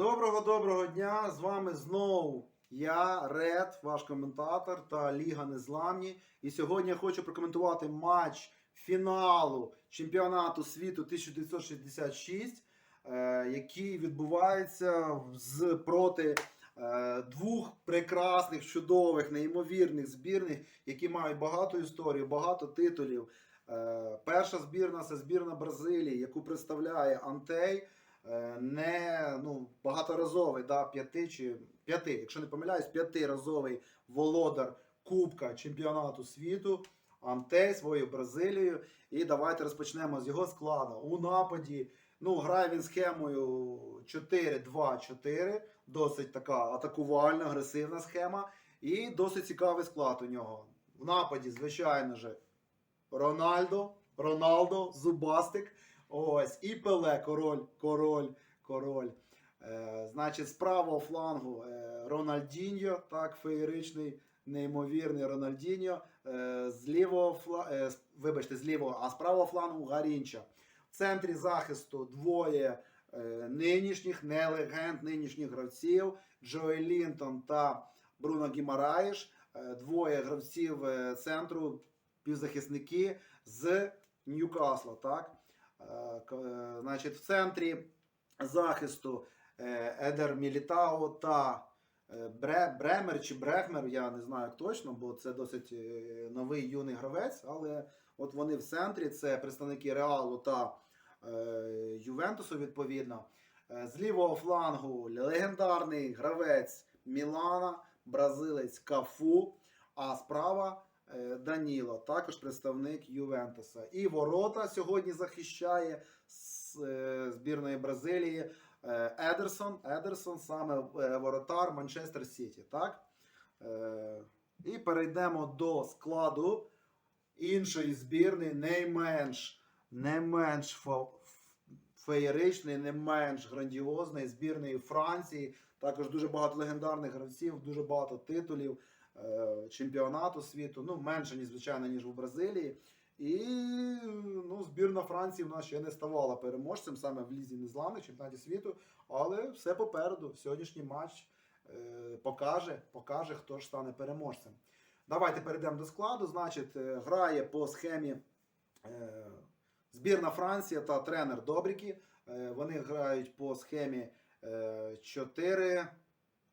Доброго доброго дня! З вами знову я, Ред, ваш коментатор та Ліга Незламні. І сьогодні я хочу прокоментувати матч фіналу чемпіонату світу 1966, е, який відбувається з проти е, двох прекрасних, чудових, неймовірних збірних, які мають багато історій, багато титулів. Е, Перша збірна це збірна Бразилії, яку представляє Антей. Е, не ну, багаторазовий, да, п'яти чи п'яти, якщо не помиляюсь, п'ятиразовий володар Кубка чемпіонату світу. Антей своєю Бразилією. І давайте розпочнемо з його складу. У нападі ну, грає він схемою 4-2-4. Досить така атакувальна, агресивна схема. І досить цікавий склад у нього. В нападі, звичайно же, Рональдо, Роналдо, Зубастик. Ось, і Пеле, король, король, король. Е, значить, з правого флангу е, Рональдіньо, так, феєричний, неймовірний Рональдіньо. Е, з лівого фла... е, вибачте, з лівого, а з правого флангу Гарінча. В центрі захисту двоє е, нинішніх, не легенд, нинішніх гравців Джої Лінтон та Бруно Гімараєш. Е, двоє гравців е, центру, півзахисники з Ньюкасла. Так? Е, Значить, в центрі захисту е, Едер Мілітао та е, Бре, Бремер чи Брехмер, я не знаю як точно, бо це досить новий юний гравець, але от вони в центрі, це представники Реалу та Ювентусу, відповідно. З лівого флангу легендарний гравець Мілана, бразилець Кафу, а справа Даніло, також представник Ювентуса. І ворота сьогодні захищає е, збірної Бразилії е, Едерсон. Едерсон саме е, воротар Манчестер Сіті. Так? Е, І перейдемо до складу іншої збірної, не менш, не менш феєричної, не менш грандіозної збірної Франції. Також дуже багато легендарних гравців, дуже багато титулів е, чемпіонату світу. Ну, менше, ніж, звичайно, ніж у Бразилії. І ну, збірна Франції в нас ще не ставала переможцем саме в лізі незламних чемпіонаті світу. Але все попереду. Сьогоднішній матч е, покаже, покаже, хто ж стане переможцем. Давайте перейдемо до складу. Значить, е, грає по схемі е, збірна Франція та тренер Добрікі. Е, вони грають по схемі е, 4.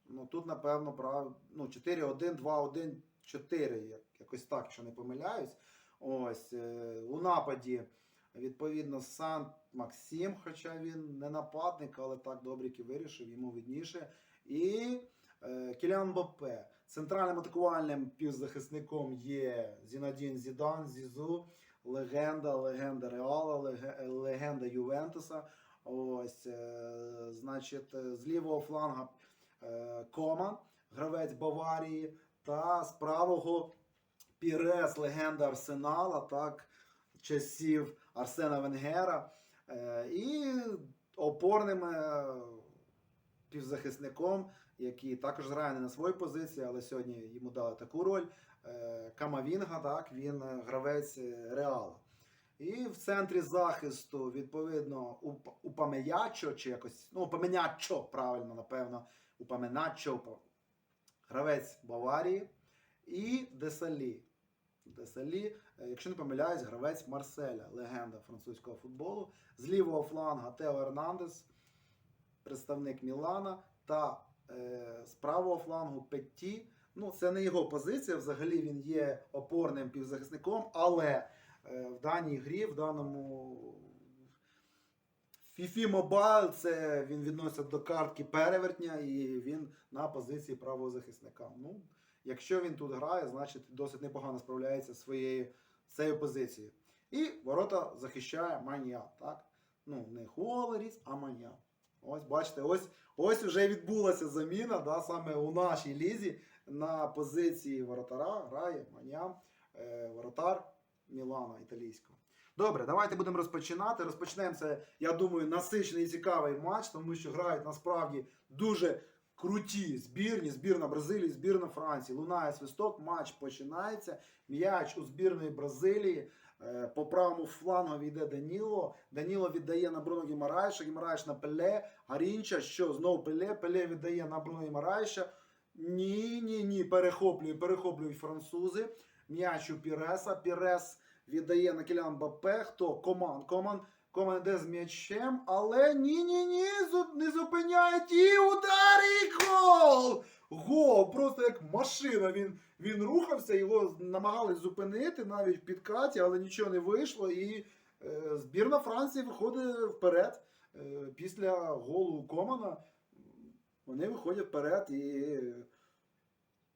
Ну тут, напевно, прав... ну, 4-1-2-1-4. як- Якось так, якщо не помиляюсь. Ось е, у нападі, відповідно, Сан Максим, хоча він не нападник, але так Добрікі вирішив, йому видніше. І е, Кілян Бопе. Центральним атакувальним півзахисником є Зінадін Зідан, Зізу, легенда, легенда Реала, легенда Ювентуса. Ось, е, значить, е, з лівого фланга е, Коман, гравець Баварії, та з правого Пірес, легенда Арсенала, так, часів Арсена Венгера. Е, і опорним е, півзахисником, який також грає не на своїй позиції, але сьогодні йому дали таку роль. Камавінга, так, він гравець Реала. І в центрі захисту, відповідно, Уп- Упамеячо, чи якось, ну, Упаменячо, правильно, напевно, Упаменачо, Упа- гравець Баварії, і Десалі. Десалі, е, якщо не помиляюсь, гравець Марселя, легенда французького футболу. З лівого фланга Тео Ернандес, представник Мілана, та е, з правого флангу Петті. Ну, це не його позиція. Взагалі він є опорним півзахисником, але е, в даній грі, в даному FIFA Mobile, це він відноситься до картки перевертня, і він на позиції правого захисника. Ну, якщо він тут грає, значить досить непогано справляється своєю цією позицією. І ворота захищає Манья. Так? Ну, не Хуолеріс, а Манья. Ось бачите, ось, ось вже відбулася заміна да, саме у нашій лізі на позиції воротара грає Манья, е, воротар Мілана італійського. Добре, давайте будемо розпочинати. Розпочнемо це, я думаю, насичений і цікавий матч, тому що грають насправді дуже круті збірні, збірна Бразилії, збірна Франції. Лунає свисток, матч починається. М'яч у збірної Бразилії. Е, По правому флангу йде Даніло. Даніло віддає на Бруно Гімараєша, Гімараєш на Пеле, Гарінча, що знову Пеле, Пеле віддає на Бруно Гімараєша. Ні, ні, ні, перехоплюють, перехоплюють французи. М'яч у Піреса. Пірес віддає на Кілян Бапе. Хто? Коман. Коман. Коман йде з м'ячем, але ні, ні, ні, не зупиняють і удар і гол! Гол! Просто як машина. Він, він рухався, його намагались зупинити навіть в підкаті, але нічого не вийшло. І е, збірна Франції виходить вперед. Е, після голу Комана вони виходять вперед і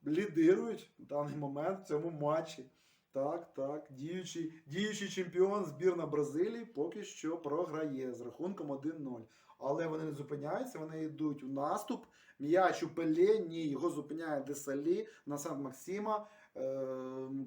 лідирують в даний момент в цьому матчі. Так, так, діючий, діючий чемпіон збірна Бразилії поки що програє з рахунком 1-0. Але вони не зупиняються, вони йдуть в наступ. М'яч у Пеле, ні, його зупиняє Десалі на Сан-Максима. Е,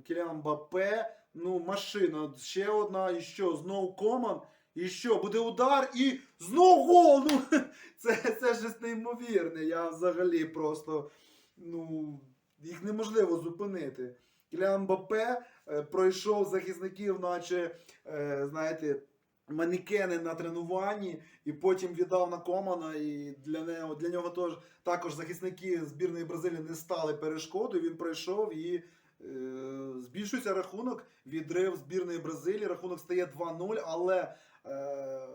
Кіліан Бапе, ну, машина, ще одна, і що, знов Коман, і що, буде удар, і знов гол! Ну, це, це ж неймовірне. Я взагалі просто, ну, їх неможливо зупинити. Кіліан Бапе е, пройшов захисників, наче, е, знаєте, манекени на тренуванні, і потім віддав на Комана. І для нього, для нього тож, також захисники збірної Бразилії не стали перешкодою. Він пройшов і е, збільшується рахунок. Відрив збірної Бразилії. Рахунок стає 2-0, але. Е,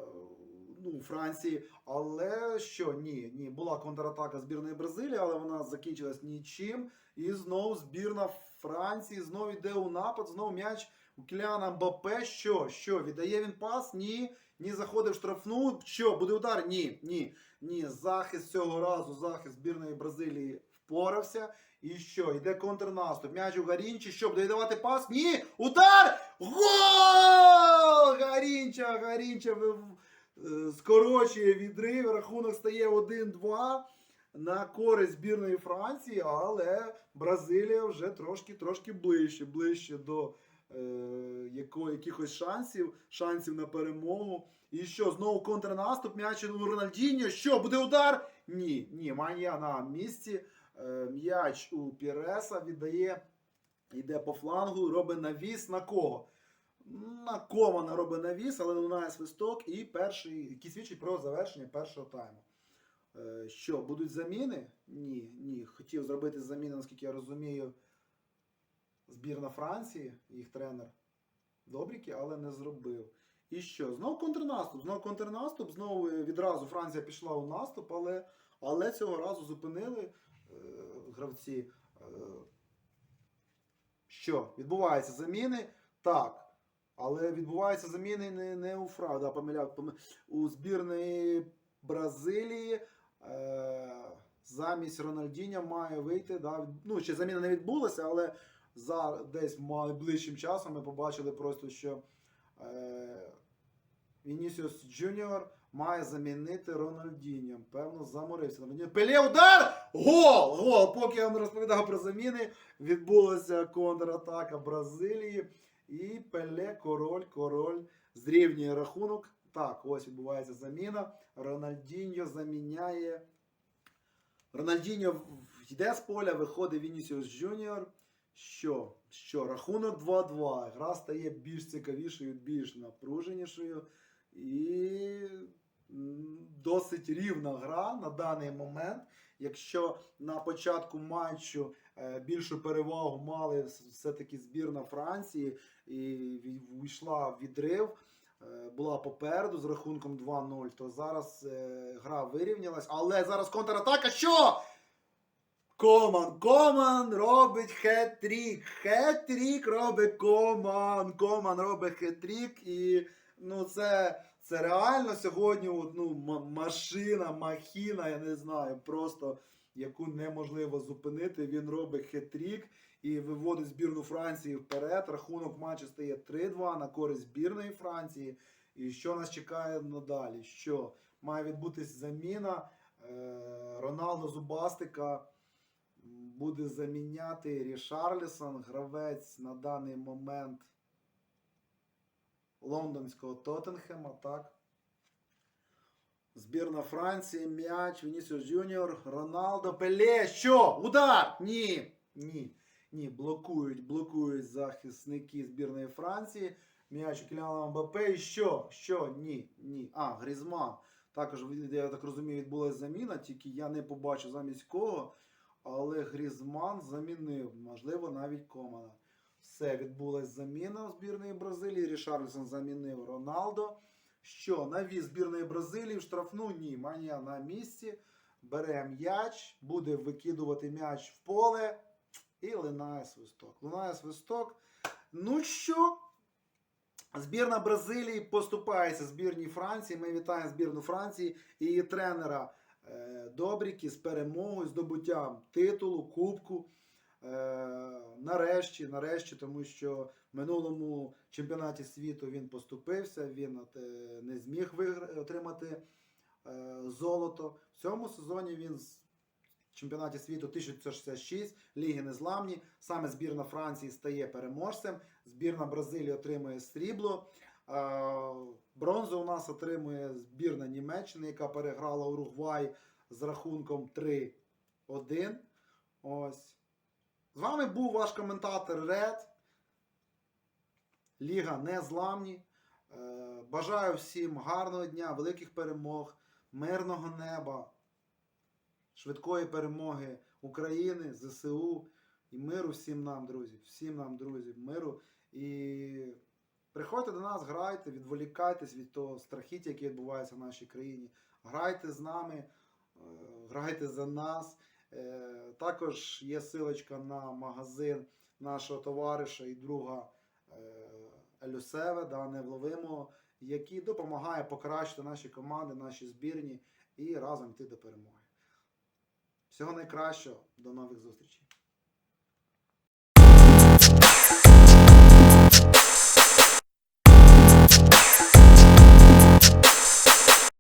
Ну, Франції, але що ні, ні, була контратака збірної Бразилії, але вона закінчилась нічим. І знов збірна Франції знов йде у напад, знов м'яч у Кіліана Мбапе. Що? Що? Віддає він пас? Ні. Ні, заходив в штрафну. Що, буде удар? Ні, ні. Ні. Захист цього разу, захист збірної Бразилії впорався. І що? Йде контрнаступ. М'яч у Гарінчі. Що, буде давати пас? Ні! Удар! Гол! Гарінча, Гарінча е, скорочує відрив. Рахунок стає 1-2 на користь збірної Франції, але Бразилія вже трошки трошки ближче, ближче до е, яко, якихось шансів, шансів на перемогу. І що, знову контрнаступ, м'яч у Рональдіньо. Що, буде удар? Ні, ні, Манья на місці. Е, м'яч у Піреса віддає, йде по флангу, робить навіс на кого? На Комана робить навіс, але лунає свисток і перший, який свідчить про завершення першого тайму. Е, Що, будуть заміни? Ні, ні. Хотів зробити заміни, наскільки я розумію, збірна Франції, їх тренер Добріки, але не зробив. І що? Знов контрнаступ, знов контрнаступ, знову відразу Франція пішла у наступ, але, але цього разу зупинили е, гравці. Е, що? Відбуваються заміни? Так. Але відбуваються заміни не, не у Фра, да, помиляв, помиляв. у збірної Бразилії. Е, замість Рональдіння має вийти. Да, ну, ще заміна не відбулася, але за десь найближчим часом ми побачили просто, що е, Вінісіус Джуніор має замінити Рональдіньо. Певно, заморився. Пеле удар! Гол! Гол! Поки я вам розповідав про заміни, відбулася контратака Бразилії. І Пеле, король, король зрівнює рахунок. Так, ось відбувається заміна. Рональдіньо заміняє. Рональдіньо йде з поля, виходить Вінісіус Джуніор. Що? Що? Рахунок 2-2. Гра стає більш цікавішою, більш напруженішою. І досить рівна гра на даний момент. Якщо на початку матчу е, більшу перевагу мали все-таки збірна Франції і війшла в відрив, була попереду з рахунком 2-0, то зараз е, гра вирівнялась. Але зараз контратака. Що? Коман, Коман робить хет-трік. Хет-трік робить Коман. Коман робить хет-трік. І ну, це, це реально сьогодні от, ну, машина, махіна, я не знаю, просто яку неможливо зупинити. Він робить хет-трік і виводить збірну Франції вперед. Рахунок матчу стає 3-2 на користь збірної Франції. І що нас чекає надалі? Що має відбутись заміна е, Роналдо Зубастика буде заміняти Рішарлісон, гравець на даний момент лондонського Тоттенхема, так? Збірна Франції, м'яч, Вінісіус Джуніор, Роналдо, Пеле. Що? Удар! Ні. Ні. Ні. Блокують, блокують захисники збірної Франції. М'яч у Кіляна Мбапе. І що? Що? Ні. Ні. А, Грізман. Також, я так розумію, відбулася заміна, тільки я не побачив замість кого. Але Грізман замінив, можливо, навіть Комана. Все, відбулася заміна збірної Бразилії. Рішарльсон замінив Роналдо. Що, навіз збірної Бразилії в штрафну? Ні. Манія на місці. Бере м'яч, буде викидувати м'яч в поле і линає свисток. Лунає свисток. Ну що? Збірна Бразилії поступається збірній Франції. Ми вітаємо збірну Франції і її тренера е, Добріки з перемогою, здобуттям титулу, кубку. Е, нарешті, нарешті, тому що в минулому чемпіонаті світу він поступився, він е, не зміг отримати е, золото. В цьому сезоні він з чемпіонаті світу 1966 Ліги Незламні. Саме збірна Франції стає переможцем. Збірна Бразилії отримує срібло. Бронзу у нас отримує збірна Німеччини, яка переграла Уругвай з рахунком 3-1. Ось. З вами був ваш коментатор Ред. Ліга Незламні. Е, Бажаю всім гарного дня, великих перемог, мирного неба, швидкої перемоги України, ЗСУ і миру всім нам, друзі. Всім нам, друзі, миру. І приходьте до нас, грайте, відволікайтесь від того страхіття, яке відбувається в нашій країні. Грайте з нами, е, грайте за нас. Е, також є силочка на магазин нашого товариша і друга Елюсеве, да, невловимого, який допомагає покращити наші команди, наші збірні і разом йти до перемоги. Всього найкращого, до нових зустрічей!